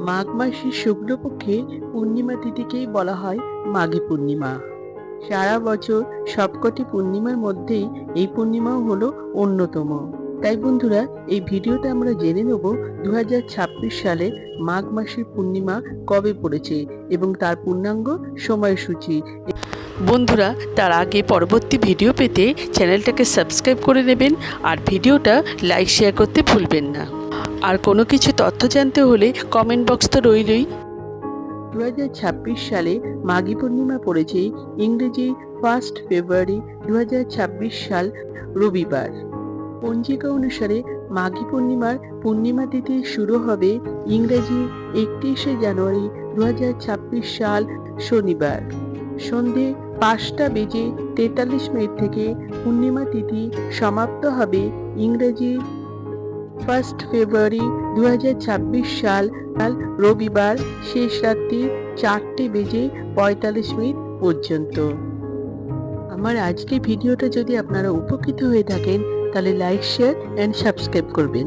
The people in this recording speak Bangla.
মাঘ মাসের শুক্লপক্ষে পূর্ণিমা তিথিকেই বলা হয় মাঘী পূর্ণিমা। সারা বছর সবকটি পূর্ণিমার মধ্যেই এই পূর্ণিমাও হলো অন্যতম। তাই বন্ধুরা, এই ভিডিওতে আমরা জেনে নেব দু হাজার ছাব্বিশ সালে মাঘ মাসের পূর্ণিমা কবে পড়েছে এবং তার পূর্ণাঙ্গ সময়সূচি। বন্ধুরা, তার আগে পরবর্তী ভিডিও পেতে চ্যানেলটাকে সাবস্ক্রাইব করে নেবেন আর ভিডিওটা লাইক, শেয়ার করতে ভুলবেন না। আর কোনো কিছু তথ্য জানতে হলে কমেন্ট বক্স তো রইলই। দু হাজার ছাব্বিশ সালে মাঘী পূর্ণিমা পড়েছে ইংরেজি ফার্স্ট ফেব্রুয়ারি দু হাজার ছাব্বিশ সাল রবিবার। পঞ্জিকা অনুসারে মাঘী পূর্ণিমার পূর্ণিমা তিথি শুরু হবে ইংরেজি একত্রিশে জানুয়ারি দু হাজার ছাব্বিশ সাল শনিবার। সন্ধে পাঁচটা বেজে তেতাল্লিশ মিনিট থেকে পূর্ণিমা তিথি সমাপ্ত হবে ইংরেজি ফার্স্ট ফেব্রুয়ারি দু সাল রবিবার শেষ রাত্রি চারটে বেজে পঁয়তাল্লিশ মিনিট পর্যন্ত। আমার আজকে ভিডিওটা যদি আপনারা উপকৃত হয়ে থাকেন, তাহলে লাইক, শেয়ার অ্যান্ড সাবস্ক্রাইব করবেন।